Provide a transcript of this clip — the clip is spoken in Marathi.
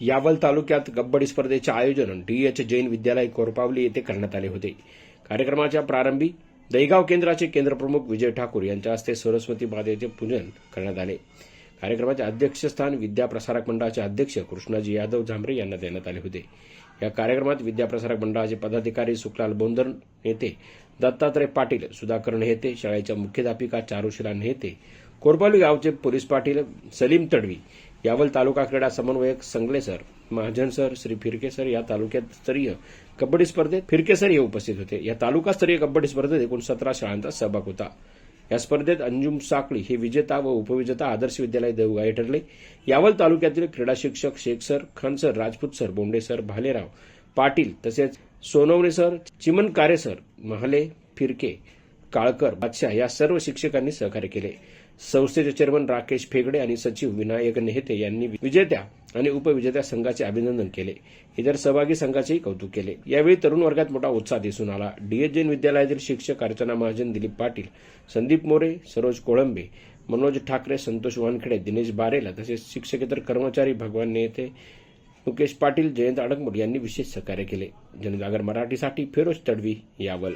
यावल तालुक्यात कबड्डी स्पर्धेचे आयोजन डीएच जैन विद्यालय कोरपावली येथे करण्यात आले होते. कार्यक्रमाच्या प्रारंभी दहीगाव केंद्राचे केंद्रप्रमुख विजय ठाकूर यांच्या हस्ते सरस्वती मातेचे पूजन करण्यात आले. कार्यक्रमाचे अध्यक्षस्थान विद्याप्रसारक मंडळाचे अध्यक्ष कृष्णाजी यादव झांबरे यांना देण्यात आले होते. या कार्यक्रमात विद्याप्रसारक मंडळाचे पदाधिकारी सुखलाल बोंदर नेते दत्तात्रय पाटील सुधाकर नेते शाळेच्या मुख्याध्यापिका चारुशिला नेते कोरपाली गावचे पोलीस पाटील सलीम तडवी यावल तालुका क्रीडा समन्वयक Sangle sir Mahajan sir Shri Phirke sir या तालुक्यात स्तरीय कबड्डी स्पर्धेत फिरके सर हे उपस्थित होते. या तालुकास्तरीय कबड्डी स्पर्धेत एकूण सतरा शाळांचा सहभाग होता. या स्पर्धेत अंजुम साकळी हे विजेता व उपविजेता आदर्श विद्यालय देवगाई ठरले. यावल तालुक्यातील क्रीडा शिक्षक Sheikh sir Khan sir Rajput sir Bonde sir Bhalerao Patil तसेच सोनवणे सर चिमनकारे सर महाले फिरके काळकर बादशाह या सर्व शिक्षकांनी सहकार्य केले. संस्थेचे चेअरमन राकेश फेगडे आणि सचिव विनायक नेहते यांनी विजेत्या आणि उपविजेत्या संघाचे अभिनंदन केले. इतर सहभागी संघाचेही कौतुक केले. यावेळी तरुण वर्गात मोठा उत्साह दिसून आला. डीएच जैन विद्यालयातील शिक्षक अर्चना महाजन दिलीप पाटील संदीप मोरे सरोज कोळंबे मनोज ठाकरे संतोष वानखेडे दिनेश बारेला तसेच शिक्षकेतर कर्मचारी भगवान नेते मुकेश पाटील जयंत अडकमोड यांनी विशेष सहकार्य केले. जनजागर मराठीसाठी फिरोज तडवी यावल.